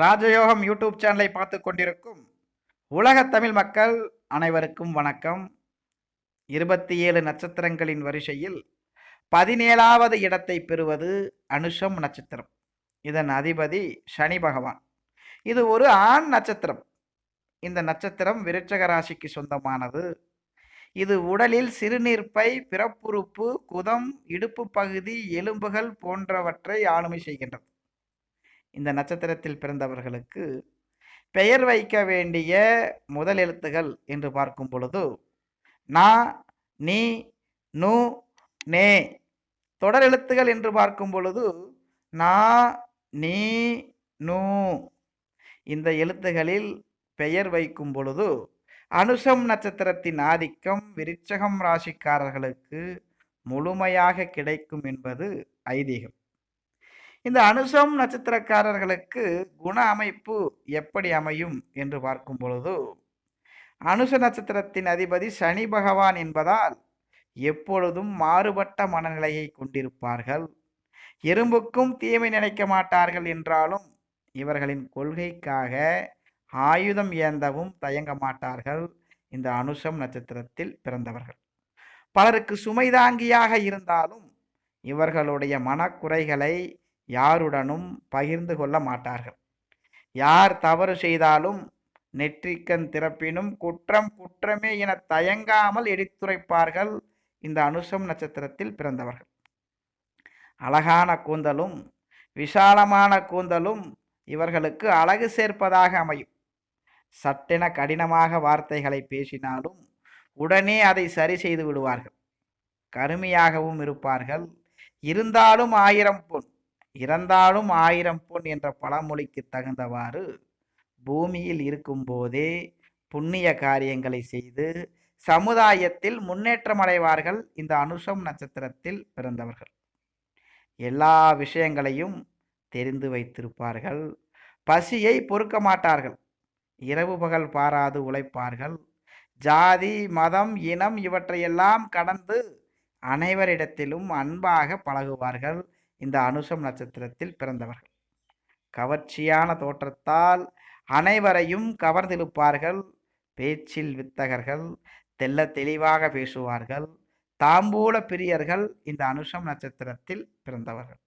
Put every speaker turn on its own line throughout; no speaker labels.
ராஜயோகம் யூடியூப் சேனலை பார்த்து கொண்டிருக்கும் உலக தமிழ் மக்கள் அனைவருக்கும் வணக்கம். இருபத்தி ஏழு நட்சத்திரங்களின் வரிசையில் பதினேழாவது இடத்தை பெறுவது அனுஷம் நட்சத்திரம். இதன் அதிபதி சனி பகவான். இது ஒரு ஆண் நட்சத்திரம். இந்த நட்சத்திரம் விருச்சக ராசிக்கு சொந்தமானது. இது உடலில் சிறுநீர்ப்பை பிறப்புறுப்பு குதம் இடுப்பு பகுதி எலும்புகள் போன்றவற்றை ஆளுமை செய்கின்றது. இந்த நட்சத்திரத்தில் பிறந்தவர்களுக்கு பெயர் வைக்க வேண்டிய முதல் எழுத்துகள் என்று பார்க்கும் பொழுது நா நீ நு நே தொடர் எழுத்துகள் என்று பார்க்கும் பொழுது நா நீ நு. இந்த எழுத்துகளில் பெயர் வைக்கும் பொழுது அனுஷம் நட்சத்திரத்தின் ஆதிக்கம் விருச்சகம் ராசிக்காரர்களுக்கு முழுமையாக கிடைக்கும் என்பது ஐதீகம். இந்த அனுஷம் நட்சத்திரக்காரர்களுக்கு குண அமைப்பு எப்படி அமையும் என்று பார்க்கும் பொழுது அனுஷ நட்சத்திரத்தின் அதிபதி சனி பகவான் என்பதால் எப்பொழுதும் மாறுபட்ட மனநிலையை கொண்டிருப்பார்கள். எறும்புக்கும் தீமை நினைக்க மாட்டார்கள் என்றாலும் இவர்களின் கொள்கைக்காக ஆயுதம் ஏந்தவும் தயங்க மாட்டார்கள் இந்த அனுஷம் நட்சத்திரத்தில் பிறந்தவர்கள். பலருக்கு சுமைதாங்கியாக இருந்தாலும் இவர்களுடைய மனக்குறைகளை யாருடனும் பகிர்ந்து கொள்ள மாட்டார்கள். யார் தவறு செய்தாலும் நெற்றிக்கண் திறப்பினும் குற்றம் குற்றமே என தயங்காமல் எடுத்துரைப்பார்கள். இந்த அனுஷம் நட்சத்திரத்தில் பிறந்தவர்கள். அழகான கூந்தலும் விசாலமான கூந்தலும் இவர்களுக்கு அழகு சேர்ப்பதாக அமையும். சட்டென கடினமாக வார்த்தைகளை பேசினாலும் உடனே அதை சரி செய்து விடுவார்கள். கருமையாகவும் இருப்பார்கள். இருந்தாலும் ஆயிரம் பொன். இறந்தாலும் ஆயிரம் பொன் என்ற பழமொழிக்கு தகுந்தவாறு பூமியில் இருக்கும்போதே புண்ணிய காரியங்களை செய்து சமுதாயத்தில் முன்னேற்றம் அடைவார்கள் இந்த அனுஷம் நட்சத்திரத்தில் பிறந்தவர்கள். எல்லா விஷயங்களையும் தெரிந்து வைத்திருப்பார்கள். பசியை பொறுக்க மாட்டார்கள். இரவு பகல் பாராது உழைப்பார்கள். ஜாதி மதம் இனம் இவற்றையெல்லாம் கடந்து அனைவரிடத்திலும் அன்பாக பழகுவார்கள். இந்த அனுஷம் நட்சத்திரத்தில் பிறந்தவர்கள். கவர்ச்சியான தோற்றத்தால் அனைவரையும் கவர்ந்திழுப்பார்கள். பேச்சில் வித்தகர்கள் தெல்ல தெளிவாக பேசுவார்கள். தாம்பூல பிரியர்கள் இந்த அனுஷம் நட்சத்திரத்தில் பிறந்தவர்கள்.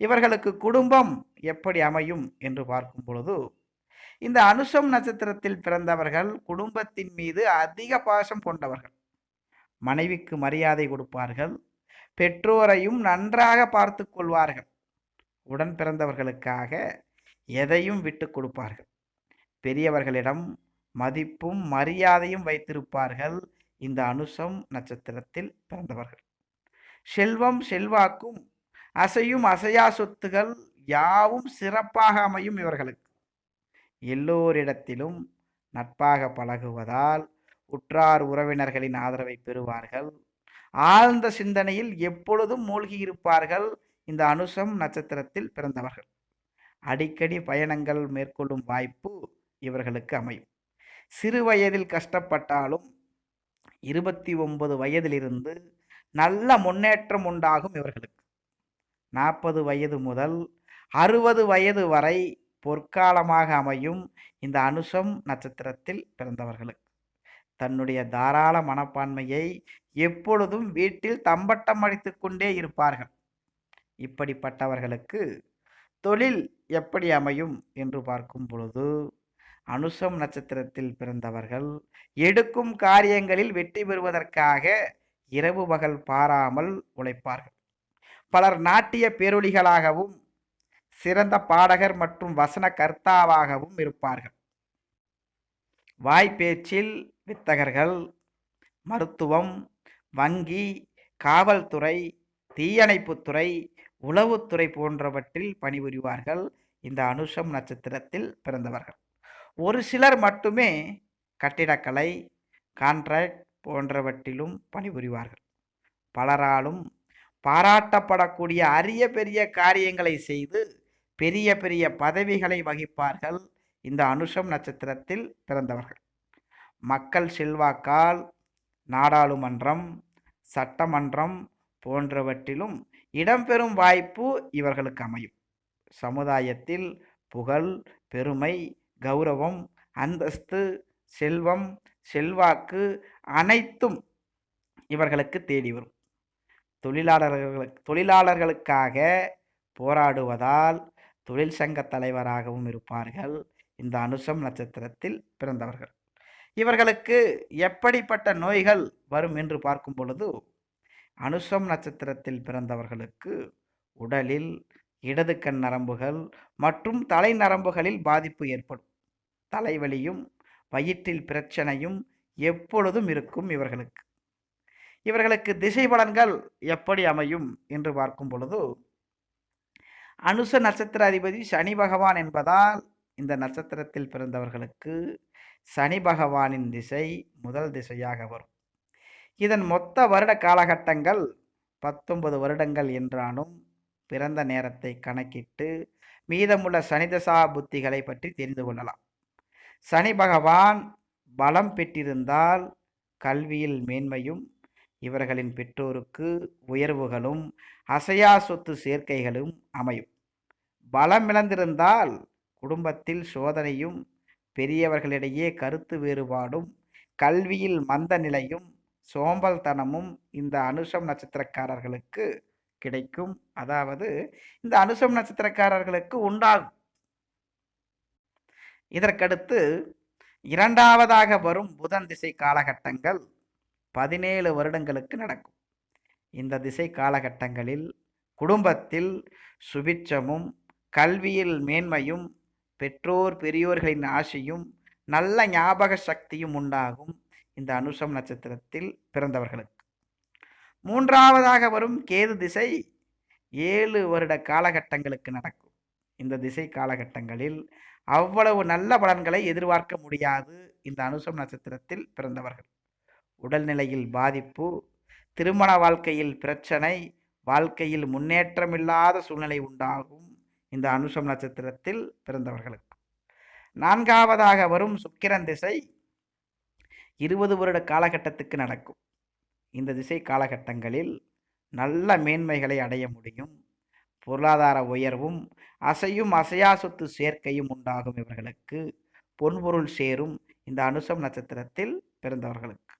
இவர்களுக்கு குடும்பம் எப்படி அமையும் என்று பார்க்கும் பொழுது இந்த அனுஷம் நட்சத்திரத்தில் பிறந்தவர்கள் குடும்பத்தின் மீது அதிக பாசம் கொண்டவர்கள். மனைவிக்கு மரியாதை கொடுப்பார்கள். பெற்றோரையும் நன்றாக பார்த்து கொள்வார்கள். உடன் பிறந்தவர்களுக்காக எதையும் விட்டு கொடுப்பார்கள். பெரியவர்களிடம் மதிப்பும் மரியாதையும் வைத்திருப்பார்கள். இந்த அனுஷம் நட்சத்திரத்தில் பிறந்தவர்கள். செல்வம் செல்வாக்கும் அசையும் அசையா சொத்துகள் யாவும் சிறப்பாக அமையும் இவர்களுக்கு. எல்லோரிடத்திலும் நட்பாக பழகுவதால் உற்றார் உறவினர்களின் ஆதரவை பெறுவார்கள். ஆழ்ந்த சிந்தனையில் எப்பொழுதும் மூழ்கியிருப்பார்கள் இந்த அனுஷம் நட்சத்திரத்தில் பிறந்தவர்கள். அடிக்கடி பயணங்கள் மேற்கொள்ளும் வாய்ப்பு இவர்களுக்கு அமையும். சிறு வயதில் கஷ்டப்பட்டாலும் இருபத்தி ஒன்பது வயதிலிருந்து நல்ல முன்னேற்றம் உண்டாகும் இவர்களுக்கு. நாற்பது வயது முதல் அறுபது வயது வரை பொற்காலமாக அமையும் இந்த அனுஷம் நட்சத்திரத்தில் பிறந்தவர்களுக்கு. தன்னுடைய தாராள மனப்பான்மையை எப்பொழுதும் வீட்டில் தம்பட்டம் அடித்து கொண்டே இருப்பார்கள். இப்படிப்பட்டவர்களுக்கு தொழில் எப்படி அமையும் என்று பார்க்கும் பொழுது அனுஷம் நட்சத்திரத்தில் பிறந்தவர்கள் எடுக்கும் காரியங்களில் வெற்றி பெறுவதற்காக இரவு பகல் பாராமல் உழைப்பார்கள். பலர் நாட்டிய பேரொழிகளாகவும் சிறந்த பாடகர் மற்றும் வசன கர்த்தாவாகவும் இருப்பார்கள். வாய்ப்பேச்சில் வித்தகர்கள் மருத்துவம் வங்கி காவல்துறை தீயணைப்புத்துறை உளவுத்துறை போன்றவற்றில் பணிபுரிவார்கள் இந்த அனுஷம் நட்சத்திரத்தில் பிறந்தவர்கள். ஒரு சிலர் மட்டுமே கட்டிடக்கலை கான்ட்ராக்ட் போன்றவற்றிலும் பணிபுரிவார்கள். பலராலும் பாராட்டப்படக்கூடிய அரிய பெரிய காரியங்களை செய்து பெரிய பெரிய பதவிகளை வகிப்பார்கள் இந்த அனுஷம் நட்சத்திரத்தில் பிறந்தவர்கள். மக்கள் செல்வாக்கால் நாடாளுமன்றம் சட்டமன்றம் போன்றவற்றிலும் இடம்பெறும் வாய்ப்பு இவர்களுக்கு அமையும். சமுதாயத்தில் புகழ் பெருமை கௌரவம் அந்தஸ்து செல்வம் செல்வாக்கு அனைத்தும் இவர்களுக்கு தேடி வரும். தொழிலாளர்களுக்கு தொழிலாளர்களுக்காக போராடுவதால் தொழிற்சங்க தலைவராகவும் இருப்பார்கள். இந்த அனுஷம் நட்சத்திரத்தில் பிறந்தவர்கள். இவர்களுக்கு எப்படிப்பட்ட நோய்கள் வரும் என்று பார்க்கும் பொழுது அனுசம் நட்சத்திரத்தில் பிறந்தவர்களுக்கு உடலில் இடது கண் நரம்புகள் மற்றும் தலை நரம்புகளில் பாதிப்பு ஏற்படும். தலைவலியும் வயிற்றில் பிரச்சனையும் எப்பொழுதும் இருக்கும் இவர்களுக்கு. இவர்களுக்கு திசை பலன்கள் எப்படி அமையும் என்று பார்க்கும் பொழுது அனுச நட்சத்திர அதிபதி சனி பகவான் என்பதால் இந்த நட்சத்திரத்தில் பிறந்தவர்களுக்கு சனி பகவானின் திசை முதல் திசையாக வரும். இதன் மொத்த வருட காலகட்டங்கள் பத்தொன்பது வருடங்கள் என்றாலும் பிறந்த நேரத்தை கணக்கிட்டு மீதமுள்ள சனிதசா புத்திகளை பற்றி தெரிந்து கொள்ளலாம். சனி பகவான் பலம் பெற்றிருந்தால் கல்வியில் மேன்மையும் இவர்களின் பெற்றோருக்கு உயர்வுகளும் அசையா சொத்து சேர்க்கைகளும் அமையும். பலம் இழந்திருந்தால் குடும்பத்தில் சோதனையும் பெரியவர்களிடையே கருத்து வேறுபாடும் கல்வியில் மந்த நிலையும் சோம்பல்தனமும் இந்த அனுஷம் நட்சத்திரக்காரர்களுக்கு கிடைக்கும். அதாவது இந்த அனுஷம் நட்சத்திரக்காரர்களுக்கு உண்டாகும். இதற்கடுத்து இரண்டாவதாக வரும் புதன் திசை காலகட்டங்கள் பதினேழு வருடங்களுக்கு நடக்கும். இந்த திசை காலகட்டங்களில் குடும்பத்தில் சுபிட்சமும் கல்வியில் மேன்மையும் பெற்றோர் பெரியோர்களின் ஆசையும் நல்ல ஞாபக சக்தியும் உண்டாகும் இந்த அனுஷம் நட்சத்திரத்தில் பிறந்தவர்களுக்கு. மூன்றாவதாக வரும் கேது திசை ஏழு வருட காலகட்டங்களுக்கு நடக்கும். இந்த திசை காலகட்டங்களில் அவ்வளவு நல்ல பலன்களை எதிர்பார்க்க முடியாது இந்த அனுஷம் நட்சத்திரத்தில் பிறந்தவர்கள். உடல்நிலையில் பாதிப்பு திருமண வாழ்க்கையில் பிரச்சனை வாழ்க்கையில் முன்னேற்றமில்லாத சூழ்நிலை உண்டாகும். இந்த அனுஷம் நட்சத்திரத்தில் பிறந்தவர்களுக்கு. நான்காவதாக வரும் சுக்கிரன் திசை இருபது வருட காலகட்டத்துக்கு நடக்கும். இந்த திசை காலகட்டங்களில் நல்ல மேன்மைகளை அடைய முடியும். பொருளாதார உயர்வும் அசையும் அசையா சொத்து சேர்க்கையும் உண்டாகும் இவர்களுக்கு. பொன்பொருள் சேரும் இந்த அனுசம் நட்சத்திரத்தில் பிறந்தவர்களுக்கு.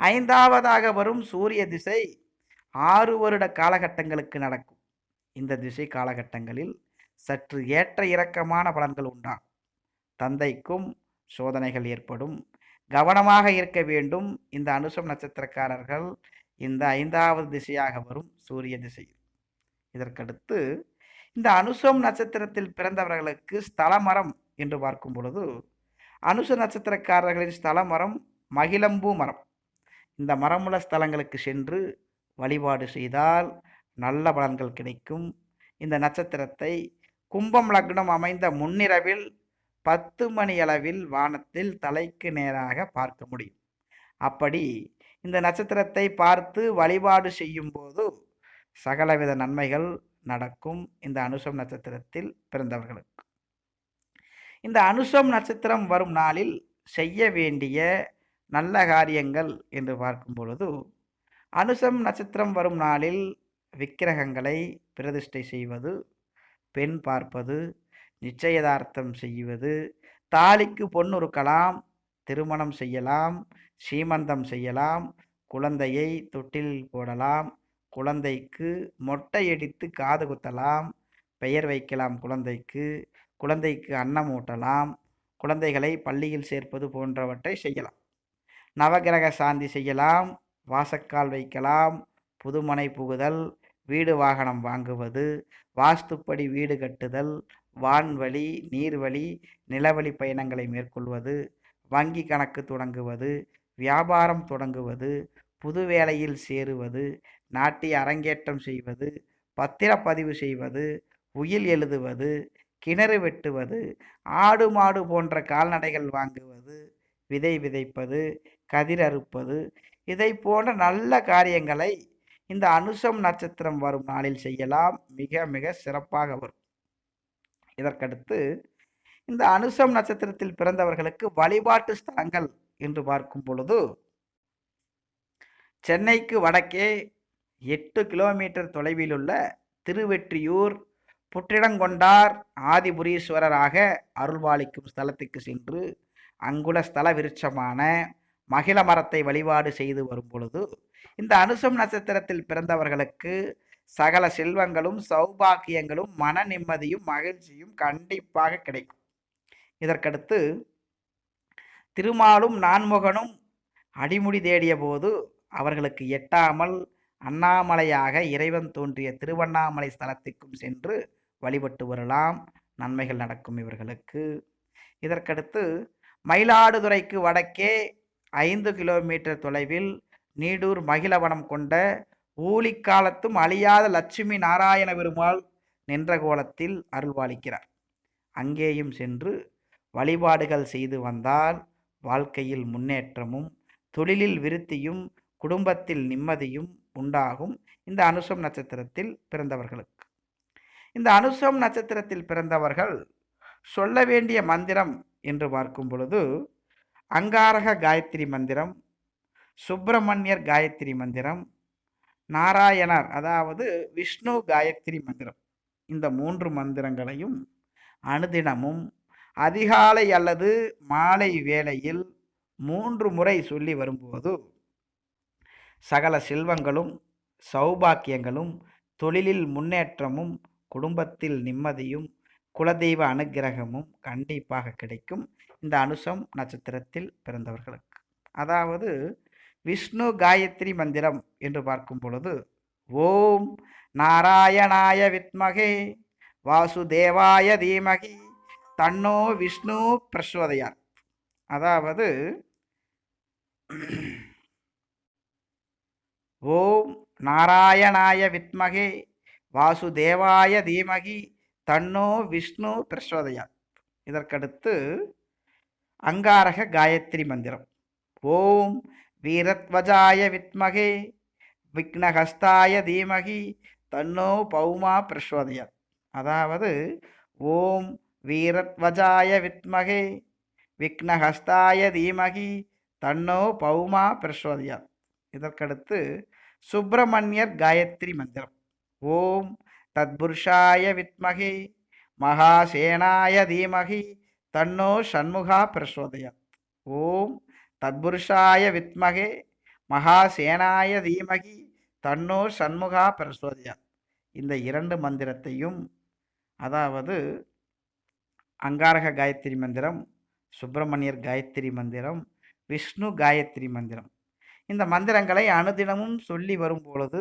ஐந்தாவதாக வரும் சூரிய திசை ஆறு வருட காலகட்டங்களுக்கு நடக்கும். இந்த திசை காலகட்டங்களில் சற்று ஏற்ற இறக்கமான பலன்கள் உண்டாகும் தந்தைக்கும் சோதனைகள் ஏற்படும். கவனமாக இருக்க வேண்டும். இந்த அனுசம் நட்சத்திரக்காரர்கள் இந்த ஐந்தாவது திசையாக வரும் சூரிய திசை இதற்கடுத்து இந்த அனுசம் நட்சத்திரத்தில் பிறந்தவர்களுக்கு ஸ்தலமரம் என்று பார்க்கும் பொழுது அனுச நட்சத்திரக்காரர்களின் ஸ்தல மரம் மகிழம்பூ மரம். இந்த மரமுள்ள ஸ்தலங்களுக்கு சென்று வழிபாடு செய்தால் நல்ல பலன்கள் கிடைக்கும். இந்த நட்சத்திரத்தை கும்பம் லக்னம் அமைந்த முன்னிரவில் பத்து மணியளவில் வானத்தில் தலைக்கு நேராக பார்க்க முடியும். அப்படி இந்த நட்சத்திரத்தை பார்த்து வழிபாடு செய்யும் போது சகலவித நன்மைகள் நடக்கும் இந்த அனுஷம் நட்சத்திரத்தில் பிறந்தவர்களுக்கு. இந்த அனுஷம் நட்சத்திரம் வரும் நாளில் செய்ய வேண்டிய நல்ல காரியங்கள் என்று பார்க்கும் பொழுது அனுஷம் நட்சத்திரம் வரும் நாளில் விக்கிரகங்களை பிரதிஷ்டை செய்வது பெண் பார்ப்பது நிச்சயதார்த்தம் செய்வது தாலிக்கு பொன்னுறுக்கலாம் திருமணம் செய்யலாம் சீமந்தம் செய்யலாம் குழந்தையை தொட்டில் போடலாம் குழந்தைக்கு மொட்டையடித்து காது குத்தலாம் பெயர் வைக்கலாம் குழந்தைக்கு குழந்தைக்கு அன்னம் ஊட்டலாம் குழந்தைகளை பள்ளியில் சேர்ப்பது போன்றவற்றை செய்யலாம். நவகிரக சாந்தி செய்யலாம் வாசக்கால் வைக்கலாம் புதுமனை புகுதல் வீடு வாகனம் வாங்குவது வாஸ்துப்படி வீடு கட்டுதல் வான்வழி நீர்வழி நிலவழி பயணங்களை மேற்கொள்வது வங்கி கணக்கு தொடங்குவது வியாபாரம் தொடங்குவது புது வேலையில் சேருவது நாட்டை அரங்கேற்றம் செய்வது பத்திரப்பதிவு செய்வது உயில் எழுதுவது கிணறு வெட்டுவது ஆடு மாடு போன்ற கால்நடைகள் வாங்குவது விதை விதைப்பது கதிர் அறுப்பது இதை போன்ற நல்ல காரியங்களை இந்த அனுசம் நட்சத்திரம் வரும் நாளில் செய்யலாம். மிக மிக சிறப்பாக வரும். இதற்கடுத்து இந்த அனுசம் நட்சத்திரத்தில் பிறந்தவர்களுக்கு வழிபாட்டு ஸ்தலங்கள் என்று பார்க்கும் பொழுது சென்னைக்கு வடக்கே எட்டு கிலோமீட்டர் தொலைவில் உள்ள திருவெற்றியூர் புற்றிடங்கொண்டார் ஆதிபுரீஸ்வரராக அருள்வாளிக்கும் ஸ்தலத்துக்கு சென்று அங்குள்ள ஸ்தல விருட்சமான மகிழ மரத்தை வழிபாடு செய்து வரும் பொழுது இந்த அனுசம் நட்சத்திரத்தில் பிறந்தவர்களுக்கு சகல செல்வங்களும் சௌபாக்கியங்களும் மன நிம்மதியும் மகிழ்ச்சியும் கண்டிப்பாக கிடைக்கும். இதற்கடுத்து திருமாலும் நான்முகனும் அடிமுடி தேடிய போது அவர்களுக்கு எட்டாமல் அண்ணாமலையாக இறைவன் தோன்றிய திருவண்ணாமலை ஸ்தலத்திற்கும் சென்று வழிபட்டு வரலாம். நன்மைகள் நடக்கும் இவர்களுக்கு. இதற்கடுத்து மயிலாடுதுறைக்கு வடக்கே ஐந்து கிலோமீட்டர் தொலைவில் நீடூர் மகிழவனம் கொண்ட ஊழிக்காலத்தும் அழியாத லட்சுமி நாராயண பெருமாள் நின்ற கோலத்தில் அருள்வாளிக்கிறார். அங்கேயும் சென்று வழிபாடுகள் செய்து வந்தால் வாழ்க்கையில் முன்னேற்றமும் தொழிலில் விருத்தியும் குடும்பத்தில் நிம்மதியும் உண்டாகும். இந்த அனுசம் நட்சத்திரத்தில் பிறந்தவர்களுக்கு. இந்த அனுசம் நட்சத்திரத்தில் பிறந்தவர்கள் சொல்ல வேண்டிய மந்திரம் என்று பார்க்கும் பொழுது அங்காரக காயத்ரி மந்திரம் சுப்பிரமணியர் காயத்ரி மந்திரம் நாராயணர் அதாவது விஷ்ணு காயத்ரி மந்திரம். இந்த மூன்று மந்திரங்களையும் அனுதினமும் அதிகாலை அல்லது மாலை வேளையில் மூன்று முறை சொல்லி வரும்போது சகல செல்வங்களும் சௌபாக்கியங்களும் தொழிலில் முன்னேற்றமும் குடும்பத்தில் நிம்மதியும் குலதெய்வ அனுக்கிரகமும் கண்டிப்பாக கிடைக்கும். இந்த அனுசம் நட்சத்திரத்தில் பிறந்தவர்களுக்கு. அதாவது விஷ்ணு காயத்ரி மந்திரம் என்று பார்க்கும் பொழுது ஓம் நாராயணாய வித்மகே வாசுதேவாய தீமகி தன்னோ விஷ்ணு பிரஸ்வதையார் அதாவது ஓம் நாராயணாய வித்மகே வாசுதேவாய தீமகி தன்னோ விஷ்ணு பிரசோதயா. இதற்கடுத்து அங்காரக காயத்ரி மந்திரம். ஓம் வீரத்வஜாய வித்மகே விக்னஹஸ்தாய தீமகி தன்னோ பௌமா பிரசோதயா. அதாவது ஓம் வீரத்வஜாய வித்மகே விக்னஹஸ்தாய தீமகி தன்னோ பௌமா பிரசோதயா. இதற்கடுத்து சுப்பிரமணியர் காயத்ரி மந்திரம். ஓம் தத்புருஷாய வித்மகி மகாசேனாய தீமகி தன்னோ சண்முகா பிரசோதயா. ஓம் தத்புருஷாய வித்மகே மகாசேனாய தீமகி தன்னோ சண்முகா பிரசோதயா. இந்த இரண்டு மந்திரத்தையும் அதாவது அங்காரக காயத்ரி மந்திரம் சுப்பிரமணியர் காயத்ரி மந்திரம் விஷ்ணு காயத்ரி மந்திரம். இந்த மந்திரங்களை அனுதினமும் சொல்லி வரும் பொழுது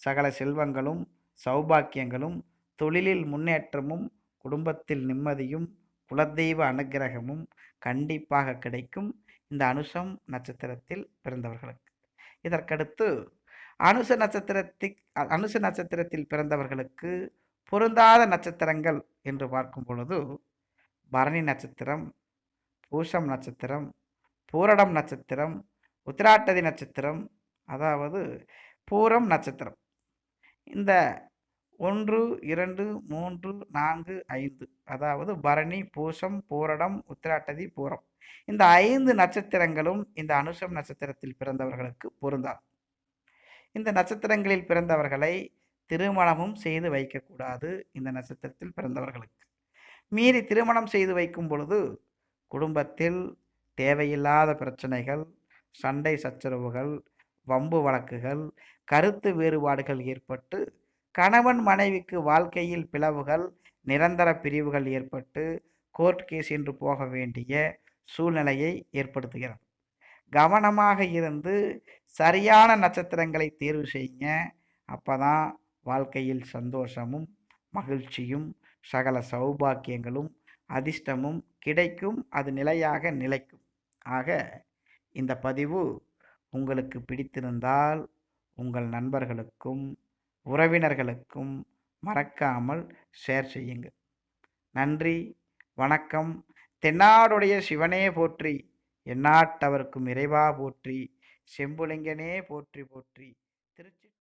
சகல செல்வங்களும் சௌபாக்கியங்களும் தொழிலில் முன்னேற்றமும் குடும்பத்தில் நிம்மதியும் குலதெய்வ அனுக்கிரகமும் கண்டிப்பாக கிடைக்கும். இந்த அனுஷம் நட்சத்திரத்தில் பிறந்தவர்களுக்கு. இதற்கடுத்து அனுச நட்சத்திரத்தில் அனுச நட்சத்திரத்தில் பிறந்தவர்களுக்கு பொருந்தாத நட்சத்திரங்கள் என்று பார்க்கும் பொழுது பரணி நட்சத்திரம் பூஷம் நட்சத்திரம் பூரடம் நட்சத்திரம் உத்திராட்டதி நட்சத்திரம் அதாவது பூரம் நட்சத்திரம். இந்த ஒன்று இரண்டு மூன்று நான்கு ஐந்து. அதாவது பரணி பூசம் பூரடம் உத்திராட்டதி பூரம். இந்த ஐந்து நட்சத்திரங்களும் இந்த அனுஷம் நட்சத்திரத்தில் பிறந்தவர்களுக்கு பொருந்தாது. இந்த நட்சத்திரங்களில் பிறந்தவர்களை திருமணமும் செய்து வைக்கக்கூடாது இந்த நட்சத்திரத்தில் பிறந்தவர்களுக்கு. மீறி திருமணம் செய்து வைக்கும் பொழுது குடும்பத்தில் தேவையில்லாத பிரச்சனைகள் சண்டை சச்சரவுகள் வம்பு வழக்குகள் கருத்து வேறுபாடுகள் ஏற்பட்டு கணவன் மனைவிக்கு வாழ்க்கையில் பிளவுகள் நிரந்தர பிரிவுகள் ஏற்பட்டு கோர்ட் கேஸ் என்று போக வேண்டிய சூழ்நிலையை ஏற்படுத்துகிறது. கவனமாக இருந்து சரியான நட்சத்திரங்களை தேர்வு செய்யுங்க அப்போதான் வாழ்க்கையில் சந்தோஷமும் மகிழ்ச்சியும் சகல சௌபாக்கியங்களும் அதிர்ஷ்டமும் கிடைக்கும். அது நிலையாக நிலைக்கும். ஆக இந்த பதிவு உங்களுக்கு பிடித்திருந்தால் உங்கள் நண்பர்களுக்கும் உறவினர்களுக்கும் மறக்காமல் ஷேர் செய்யுங்கள். நன்றி வணக்கம். தென்னாடுடைய சிவனே போற்றி எந்நாட்டவர்க்கும் இறைவா போற்றி செம்புலிங்கனே போற்றி போற்றி. திருச்சி